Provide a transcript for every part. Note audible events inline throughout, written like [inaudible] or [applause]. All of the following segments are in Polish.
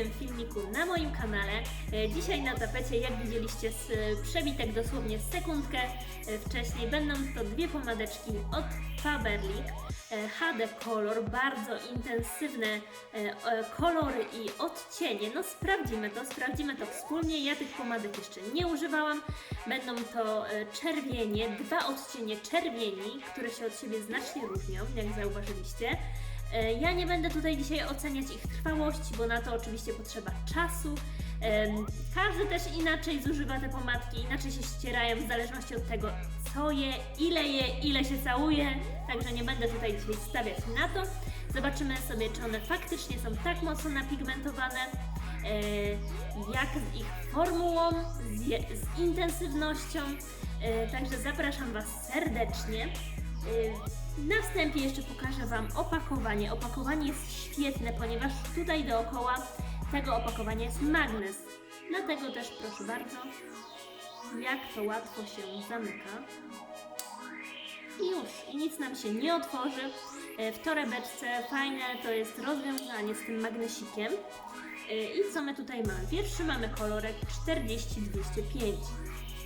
kolejnym filmiku na moim kanale. E, Dzisiaj na tapecie, jak widzieliście z e, przebitek dosłownie sekundkę e, wcześniej, będą to dwie pomadeczki od Faberlic. HD Color, bardzo intensywne kolory i odcienie. No sprawdzimy to, sprawdzimy to wspólnie. Ja tych pomadek jeszcze nie używałam. Będą to czerwienie, dwa odcienie czerwieni, które się od siebie znacznie różnią, jak zauważyliście. E, Ja nie będę tutaj dzisiaj oceniać ich trwałości, bo na to oczywiście potrzeba czasu. Każdy też inaczej zużywa te pomadki, inaczej się ścierają w zależności od tego, co je, ile je, ile się całuje. Także nie będę tutaj dzisiaj stawiać na to. Zobaczymy sobie, czy one faktycznie są tak mocno napigmentowane, e, jak z ich formułą, z intensywnością. E, Także zapraszam Was serdecznie. Na wstępie jeszcze pokażę Wam opakowanie. Opakowanie jest świetne, ponieważ tutaj dookoła tego opakowania jest magnes. Dlatego też proszę bardzo, jak to łatwo się zamyka. I już, i nic nam się nie otworzy. E, W torebeczce fajne to jest rozwiązanie z tym magnesikiem. E, I co my tutaj mamy? Pierwszy mamy kolorek 40205.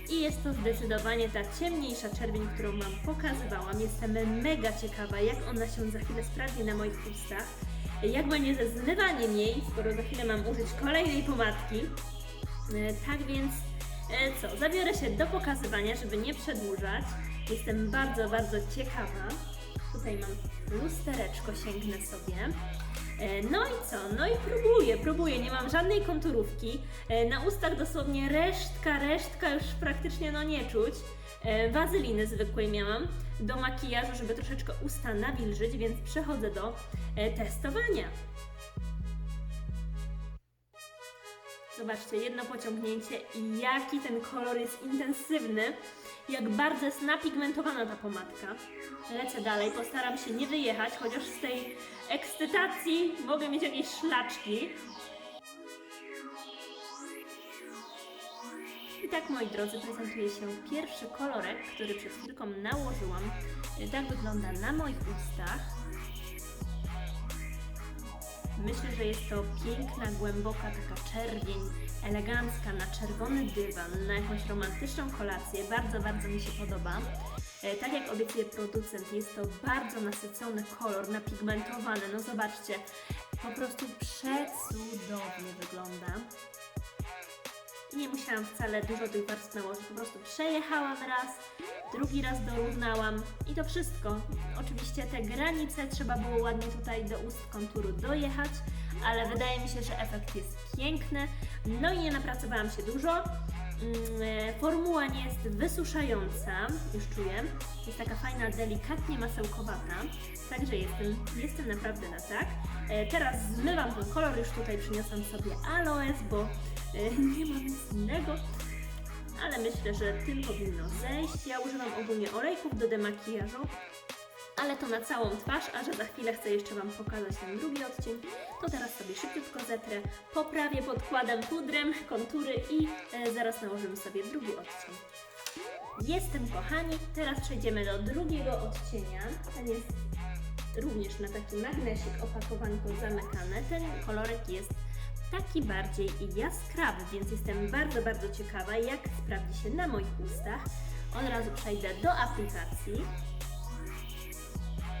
I jest to zdecydowanie ta ciemniejsza czerwień, którą Wam pokazywałam. Jestem mega ciekawa, jak ona się za chwilę sprawdzi na moich ustach. Jak będzie ze zmywaniem jej, skoro za chwilę mam użyć kolejnej pomadki. E, Tak więc, e, co, zabiorę się do pokazywania, żeby nie przedłużać. Jestem bardzo, bardzo ciekawa. Tutaj mam lustereczko, sięgnę sobie. E, No i co? No i próbuję, próbuję, nie mam żadnej konturówki. E, Na ustach dosłownie resztka, resztka już praktycznie no nie czuć. E, Wazyliny zwykłej miałam do makijażu, żeby troszeczkę usta nawilżyć, więc przechodzę do testowania. Zobaczcie, jedno pociągnięcie i jaki ten kolor jest intensywny, jak bardzo jest napigmentowana ta pomadka. Lecę dalej, postaram się nie wyjechać, chociaż z tej ekscytacji mogę mieć jakieś szlaczki. I tak, moi drodzy, prezentuje się pierwszy kolorek, który przed chwilką nałożyłam. Tak wygląda na moich ustach. Myślę, że jest to piękna, głęboka taka czerwień, elegancka na czerwony dywan, na jakąś romantyczną kolację. Bardzo, bardzo mi się podoba. E, Tak jak obiecuje producent, jest to bardzo nasycony kolor, napigmentowany. No zobaczcie, po prostu przecudownie wygląda. Nie musiałam wcale dużo tych warstw nałożyć, po prostu przejechałam raz, drugi raz dorównałam i to wszystko. Oczywiście te granice trzeba było ładnie tutaj do ust konturu dojechać, ale wydaje mi się, że efekt jest piękny. No i nie napracowałam się dużo. Mm, e, Formuła nie jest wysuszająca, już czuję. Jest taka fajna, delikatnie masełkowata, także jestem, jestem naprawdę na tak. E, Teraz zmywam ten kolor, już tutaj przyniosłam sobie aloes, bo e, [laughs] nie mam nic innego. Ale myślę, że tym powinno zejść. Ja używam ogólnie olejków do demakijażu, ale to na całą twarz, a że za chwilę chcę jeszcze Wam pokazać ten drugi odcień, to teraz sobie szybciutko zetrę, poprawię podkładem pudrem kontury i e, zaraz nałożymy sobie drugi odcień. Jestem kochani, teraz przejdziemy do drugiego odcienia. Ten jest również na taki magnesik opakowanko zamykane. Ten kolorek jest taki bardziej jaskrawy, więc jestem bardzo, bardzo ciekawa, jak sprawdzi się na moich ustach. Od razu przejdę do aplikacji.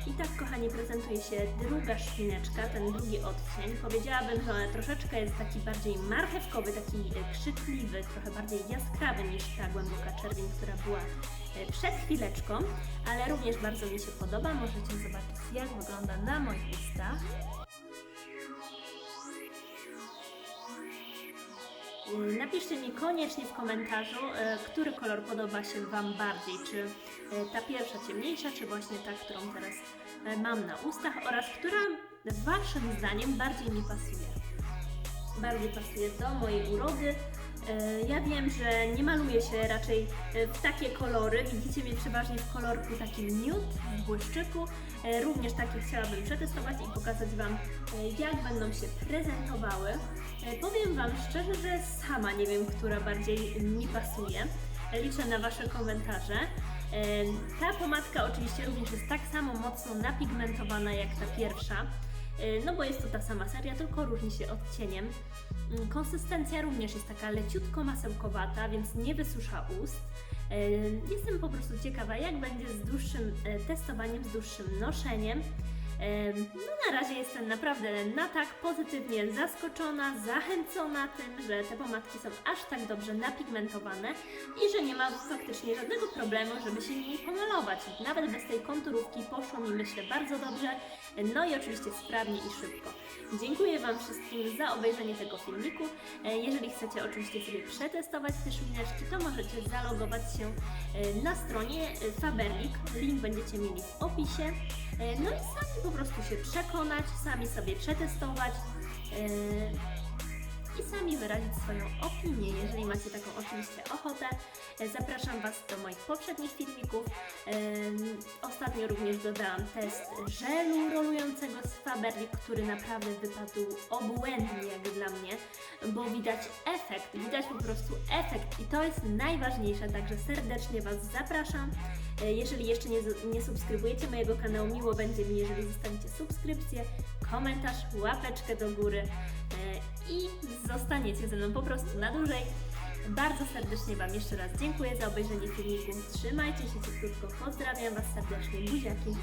I tak, kochani, prezentuje się druga szpineczka, ten drugi odcień. Powiedziałabym, że troszeczkę jest taki bardziej marchewkowy, taki e, krzykliwy, trochę bardziej jaskrawy niż ta głęboka czerwień, która była e, przed chwileczką, ale również bardzo mi się podoba. Możecie zobaczyć, jak wygląda na moich ustach. Napiszcie mi koniecznie w komentarzu, e, który kolor podoba się Wam bardziej, czy e, ta pierwsza ciemniejsza, czy właśnie ta, którą teraz e, mam na ustach oraz która Waszym zdaniem bardziej mi pasuje. Bardziej pasuje do mojej urody. Ja wiem, że nie maluję się raczej w takie kolory. Widzicie mnie przeważnie w kolorku takim nude, w błyszczyku. Również takie chciałabym przetestować i pokazać Wam, jak będą się prezentowały. E, Wam szczerze, że sama nie wiem, która bardziej mi pasuje. Liczę na Wasze komentarze. Ta pomadka oczywiście również jest tak samo mocno napigmentowana jak ta pierwsza. no bo jest to ta sama seria, tylko różni się odcieniem. Mm, Konsystencja również jest taka leciutko masełkowata, więc nie wysusza ust. Jestem po prostu ciekawa, jak będzie z dłuższym e, testowaniem, z dłuższym noszeniem. No na razie jestem naprawdę na tak pozytywnie zaskoczona, zachęcona tym, że te pomadki są aż tak dobrze napigmentowane i że nie ma faktycznie żadnego problemu, żeby się nimi pomalować. Nawet bez tej konturówki poszło mi myślę bardzo dobrze, no i oczywiście sprawnie i szybko. Dziękuję Wam wszystkim za obejrzenie tego filmiku. E, Jeżeli chcecie oczywiście sobie przetestować te szmineczki, to możecie zalogować się e, na stronie e, Faberlic. Link będziecie mieli w opisie. No i sami po prostu się przekonać, sami sobie przetestować e, i sami wyrazić swoją opinię, jeżeli macie taką oczywiście ochotę. E, Zapraszam Was do moich poprzednich filmików. Ostatnio również dodałam test żelu rolującego z Faberlic, który naprawdę wypadł obłędnie jak dla mnie, bo widać efekt, widać po prostu efekt i to jest najważniejsze, także serdecznie Was zapraszam. E, Jeżeli jeszcze nie, nie subskrybujecie mojego kanału, miło będzie mi, jeżeli zostawicie subskrypcję, komentarz, łapeczkę do góry e, i zostaniecie ze mną po prostu na dłużej. Bardzo serdecznie Wam jeszcze raz dziękuję za obejrzenie filmiku. Trzymajcie się cieplutko, pozdrawiam Was serdecznie, buziaki.